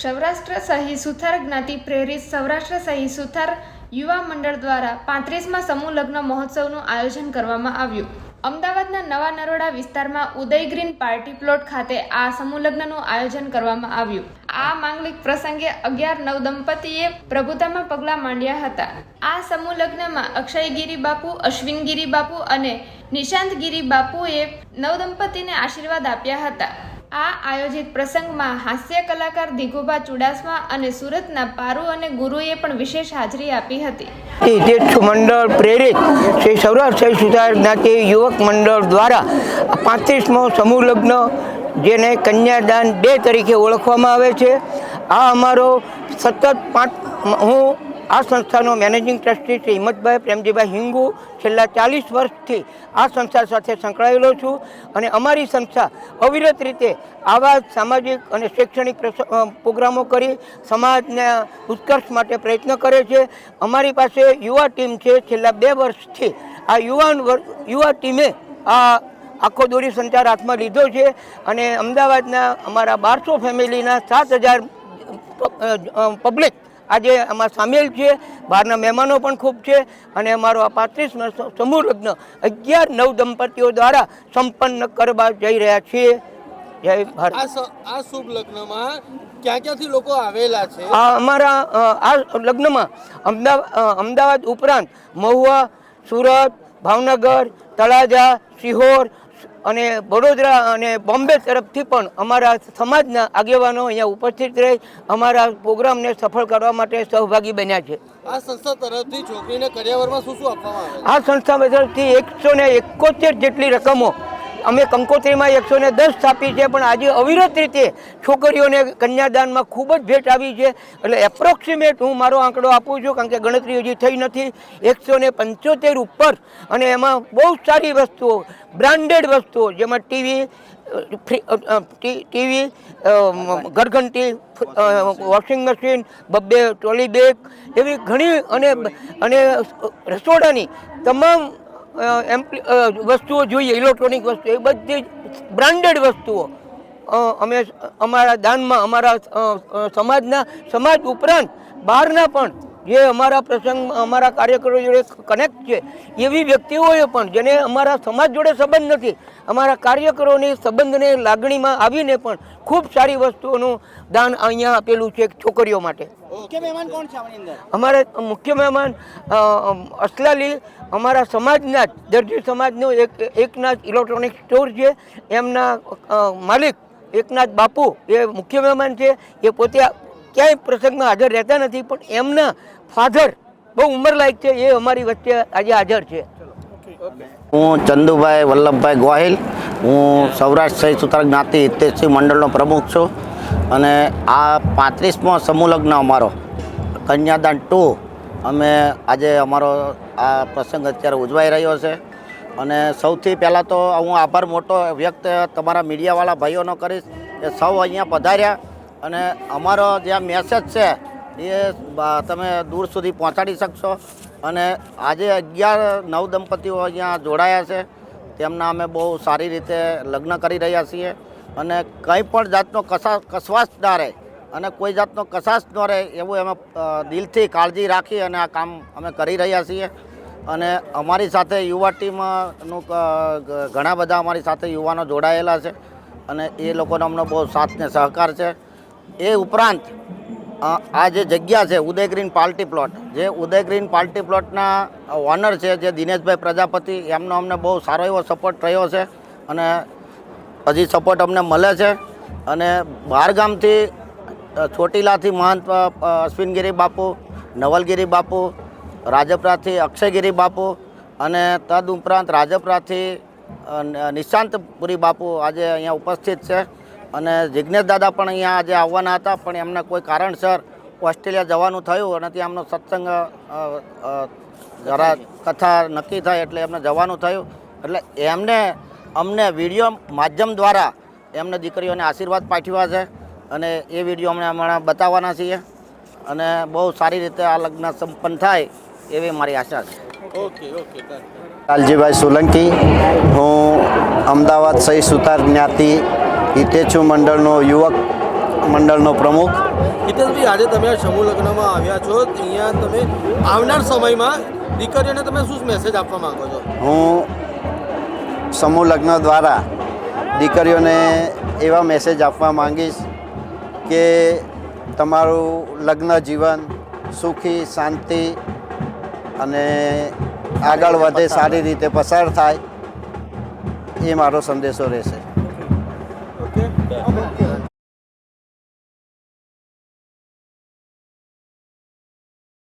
સૌરાષ્ટ્ર સહી સુથાર જ્ઞાતિ પ્રેરિત સૌરાષ્ટ્ર સહી સુથાર યુવા મંડળ દ્વારા પાંત્રીસમાં સમૂહ લગ્ન મહોત્સવનું આયોજન કરવામાં આવ્યું. અમદાવાદના નવા નરોડા વિસ્તારમાં ઉદય ગ્રીન પાર્ટી પ્લોટ ખાતે આ સમૂહ લગ્નનું આયોજન કરવામાં આવ્યું. આ માંગલિક પ્રસંગે અગિયાર નવ દંપતીએ પ્રભુતામાં પગલાં માંડ્યા હતા. આ સમૂહ લગ્નમાં અક્ષયગીરી બાપુ, અશ્વિનગીરી બાપુ અને નિશાંતગીરી બાપુએ નવ દંપતીને આશીર્વાદ આપ્યા હતા. આ આયોજિત પ્રસંગમાં હાસ્ય કલાકાર દિગુભા ચુડાસમા અને સુરતના પારુ અને ગુરુએ પણ વિશેષ હાજરી આપી હતી. તીર્થ મંડળ પ્રેરિત શ્રી સૌરાષ્ટ્ર સુધાર જ્ઞાતિ યુવક મંડળ દ્વારા પાંત્રીસમો સમૂહ લગ્ન, જેને કન્યાદાન ડે તરીકે ઓળખવામાં આવે છે. આ અમારો સતત પાંચ, હું આ સંસ્થાનો મેનેજિંગ ટ્રસ્ટી શ્રી હિંમતભાઈ પ્રેમજીભાઈ હિંગુ છેલ્લા ચાલીસ વર્ષથી આ સંસ્થા સાથે સંકળાયેલો છું અને અમારી સંસ્થા અવિરત રીતે આવા સામાજિક અને શૈક્ષણિક પ્રોગ્રામો કરી સમાજના ઉત્કર્ષ માટે પ્રયત્ન કરે છે. અમારી પાસે યુવા ટીમ છે. છેલ્લા બે વર્ષથી આ યુવાન યુવા ટીમે આ આખો દોરી સંચાર હાથમાં લીધો છે અને અમદાવાદના અમારા બારસો ફેમિલીના સાત હજાર પબ્લિક આજે આમાં સામેલ છે બહારના મહેમાનો પણ ખૂબ છે અને અમારો આ પાંત્રીસ સમૂહ લગ્ન અગિયાર નવ દંપતીઓ દ્વારા સંપન્ન કરવા જઈ રહ્યા છીએ જય ભારત. આ શુભ લગ્નમાં ક્યાં ક્યાંથી લોકો આવેલા છે? અમારા આ લગ્નમાં અમદાવાદ અમદાવાદ ઉપરાંત મહુવા સુરત ભાવનગર તળાજા સિહોર અને વડોદરા અને બોમ્બે તરફથી પણ અમારા સમાજના આગેવાનો અહીંયા ઉપસ્થિત રહી અમારા પ્રોગ્રામને સફળ કરવા માટે સહભાગી બન્યા છે. આ સંસ્થા તરફથી છોકરીને કરિયાવરમાં શું શું આપવામાં આવે? આ સંસ્થા તરફથી એકસો ને એકોતેર જેટલી રકમો અમે કંકોત્રીમાં એકસો ને દસ સ્થાપી છે, પણ આજે અવિરત રીતે છોકરીઓને કન્યાદાનમાં ખૂબ જ ભેટ આવી છે. એટલે એપ્રોક્સિમેટ હું મારો આંકડો આપું છું, કારણ કે ગણતરી હજી થઈ નથી. એકસો ને પંચોતેર ઉપર, અને એમાં બહુ સારી વસ્તુઓ, બ્રાન્ડેડ વસ્તુઓ, જેમાં ટીવી ટીવી ઘરઘંટી વોશિંગ મશીન, બબ્બે ટ્રોલી બેગ, એવી ઘણી અને અને રસોડાની તમામ એમ્પ્લી વસ્તુઓ જોઈએ ઇલેક્ટ્રોનિક વસ્તુ એ બધી બ્રાન્ડેડ વસ્તુઓ. અમે અમારા દાનમાં, અમારા સમાજના, સમાજ ઉપરાંત બહારના પણ જે અમારા પ્રસંગ અમારા કાર્યકરો જોડે કનેક્ટ છે એવી વ્યક્તિઓએ પણ જેને અમારા સમાજ જોડે સંબંધ નથી અમારા કાર્યકરોની સંબંધને લાગણીમાં આવીને પણ ખૂબ સારી વસ્તુઓનું દાન અહીંયા આપેલું છે છોકરીઓ માટે. અમારે મુખ્ય મહેમાન અસલાલી અમારા સમાજના જ દરજી સમાજનો એક એકનાથ ઇલેક્ટ્રોનિક સ્ટોર છે એમના માલિક એકનાથ બાપુ એ મુખ્ય મહેમાન છે એ પોતે ક્યાંય પ્રસંગમાં હાજર રહેતા નથી, પણ એમના ફાધર બહુ ઉંમરલાયક છે, એ અમારી વચ્ચે આજે હાજર છે. હું ચંદુભાઈ વલ્લભભાઈ ગોહિલ, હું સૌરાષ્ટ્ર સહિત સુતાર જ્ઞાતિ હિતેશસિંહ મંડળનો પ્રમુખ છું અને આ પાંત્રીસમો સમૂહ લગ્ન અમારો, કન્યાદાન ટુ, અમે આજે અમારો આ પ્રસંગ અત્યારે ઉજવાઈ રહ્યો છે. અને સૌથી પહેલાં તો હું આભાર મોટો વ્યક્ત તમારા મીડિયાવાળા ભાઈઓનો કરીશ કે સૌ અહીંયા પધાર્યા. અને અમારો જે આ મેસેજ છે, એ તમે દૂર સુધી પહોંચાડી શકશો. અને આજે અગિયાર નવ દંપતીઓ અહીંયા જોડાયા છે. તેમના અમે બહુ સારી રીતે લગ્ન કરી રહ્યા છીએ. અને કંઈ પણ જાતનો કસા કસવાશ ના રહે અને કોઈ જાતનો કસાશ ન રહે એવું અમે દિલથી કાળજી રાખી અને આ કામ અમે કરી રહ્યા છીએ. અને અમારી સાથે યુવા ટીમનું ઘણા બધા અમારી સાથે યુવાનો જોડાયેલા છે. અને એ લોકોનો અમને બહુ સાથ ને સહકાર છે. એ ઉપરાંત આ જે જગ્યા છે, ઉદય ગ્રીન પાર્ટી પ્લોટ, જે ઉદય ગ્રીન પાર્ટી પ્લોટના ઓનર છે જે દિનેશભાઈ પ્રજાપતિ, એમનો અમને બહુ સારો એવો સપોર્ટ રહ્યો છે અને હજી સપોર્ટ અમને મળે છે. અને બહારગામથી ચોટીલાથી મહંત અશ્વિનગીરી બાપુ, નવલગીરી બાપુ, રાજપરાથી અક્ષયગીરી બાપુ અને તદ ઉપરાંત રાજપરાથી નિશાંતપુરી બાપુ આજે અહીંયા ઉપસ્થિત છે. અને જિજ્ઞેશ દાદા પણ અહીંયા આજે આવવાના હતા પણ એમને કોઈ કારણસર ઓસ્ટ્રેલિયા જવાનું થયું અને ત્યાં એમનો સત્સંગ જરા કથા નક્કી થાય એટલે એમને જવાનું થયું. એટલે એમને અમને વીડિયો માધ્યમ દ્વારા એમને દીકરીઓને આશીર્વાદ પાઠવ્યા છે અને એ વીડિયો અમને હમણાં બતાવવાના છીએ. અને બહુ સારી રીતે આ લગ્ન સંપન્ન થાય એવી મારી આશા છે. ઓકે ઓકે લાલજીભાઈ સોલંકી હું અમદાવાદ સહી સુતાર જ્ઞાતિ હિતેચુ મંડળનો યુવક મંડળનો પ્રમુખ. હિતેશભાઈ આજે તમે આ સમૂહ લગ્નમાં આવ્યા છો. અહીંયા તમે આવનાર સમયમાં દીકરીઓને તમે શું મેસેજ આપવા માંગો છો? હું સમૂહ લગ્ન દ્વારા દીકરીઓને એવા મેસેજ આપવા માંગીશ કે તમારું લગ્ન જીવન સુખી શાંતિ અને આગળ વધે સારી રીતે પસાર થાય એ મારો સંદેશો રહેશે. ઓકે